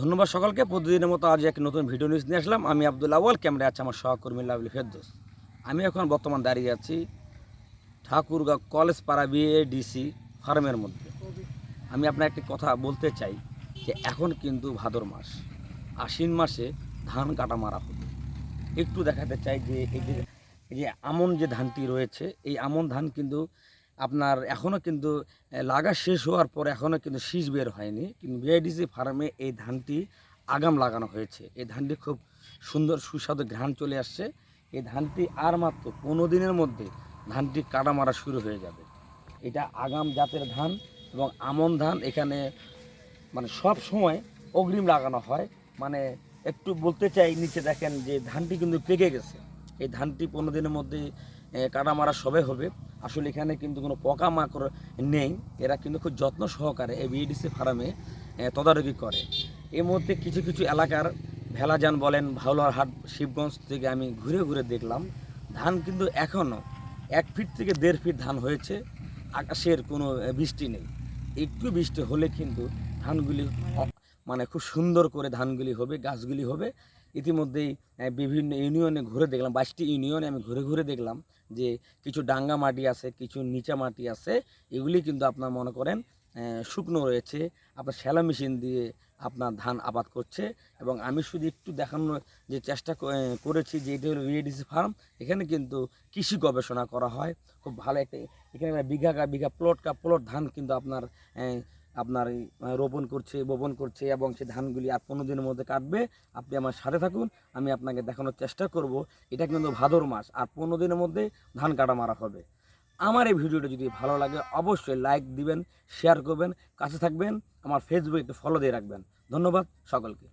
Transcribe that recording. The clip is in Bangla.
ধন্যবাদ সকলকে। প্রতিদিনের মতো আজ এক নতুন ভিডিও নিউজ নিয়ে আসলাম। আমি আব্দুল আওয়াল ক্যামেরা আছে আমার সহকর্মী লাভলি ফেরদোস। আমি এখন বর্তমান দাঁড়িয়ে আছি ঠাকুরগাঁও কলেজ পাড়া বিএডিসি ফার্মের মধ্যে। আমি আপনার একটি কথা বলতে চাই যে এখন কিন্তু ভাদর মাস। আশ্বিন মাসে ধান কাটা মারা হবে একটু দেখাতে চাই যে এই যে আমন যে ধানটি রয়েছে, এই আমন ধান কিন্তু আপনার এখনও কিন্তু লাগা শেষ হওয়ার পর এখনও কিন্তু শীষ বের হয়নি। কিন্তু বিআইডিসি ফার্মে এই ধানটি আগাম লাগানো হয়েছে। এই ধানটি খুব সুন্দর সুস্বাদু ঘ্রাণ চলে আসছে। এই ধানটি আর মাত্র পনেরো দিনের মধ্যে ধানটি কাটা মারা শুরু হয়ে যাবে। এটা আগাম জাতের ধান এবং আমন ধান এখানে মানে সব সময় অগ্রিম লাগানো হয়। মানে একটু বলতে চাই, নিচে দেখেন যে ধানটি কিন্তু পেকে গেছে। এই ধানটি পনেরো দিনের মধ্যে এ, কাটা মারা সবে হবে। আসলে এখানে কিন্তু কোনো পোকামাকড় নেই। এরা কিন্তু খুব যত্ন সহকারে এই বিএডিসি ফার্মে তদারকি করে। এই মুহূর্তে কিছু কিছু এলাকার ভেলাজান বলেন হাট শিবগঞ্জ থেকে আমি ঘুরে ঘুরে দেখলাম ধান কিন্তু এখনও এক ফিট থেকে দেড় ফিট ধান হয়েছে। আকাশের কোনো বৃষ্টি নেই। একটু বৃষ্টি হলে কিন্তু ধানগুলি মানে খুব সুন্দর করে ধানগুলি হবে গাছগুলি হবে। ইতিমধ্যেই বিভিন্ন ইউনিয়নে ঘুরে দেখলাম, বাইশটি ইউনিয়নে আমি ঘুরে ঘুরে দেখলাম যে কিছু ডাঙ্গা মাটি আছে, কিছু নিচা মাটি আছে, এগুলি কিন্তু আপনার মনে করেন শুকনো রয়েছে। আপনার শ্যালা মেশিন দিয়ে আপনার ধান আবাদ করছে এবং আমি শুধু একটু দেখানোর যে চেষ্টা করেছি যে এটা হলো ভিএডিসি ফার্ম এখানে কিন্তু কৃষি গবেষণা করা হয়। খুব ভালো একটা, এখানে বিঘা কা, বিঘা প্লট কা প্লট ধান কিন্তু আপনার আপনার রোপণ করছে, বপন করছে এবং সেই ধানগুলি আর পনেরো দিনের মধ্যে কাটবে, আপনি আমার সাথে থাকুন, আমি আপনাকে দেখানোর চেষ্টা করব। এটা কিন্তু ভাদর মাস, আর পনেরো দিনের মধ্যে ধান কাটা মারা হবে। আমার এই ভিডিওটা যদি ভালো লাগে, অবশ্যই লাইক দিবেন শেয়ার করবেন, কাছে থাকবেন, আমার ফেসবুকে একটু ফলো দিয়ে রাখবেন। ধন্যবাদ সকলকে।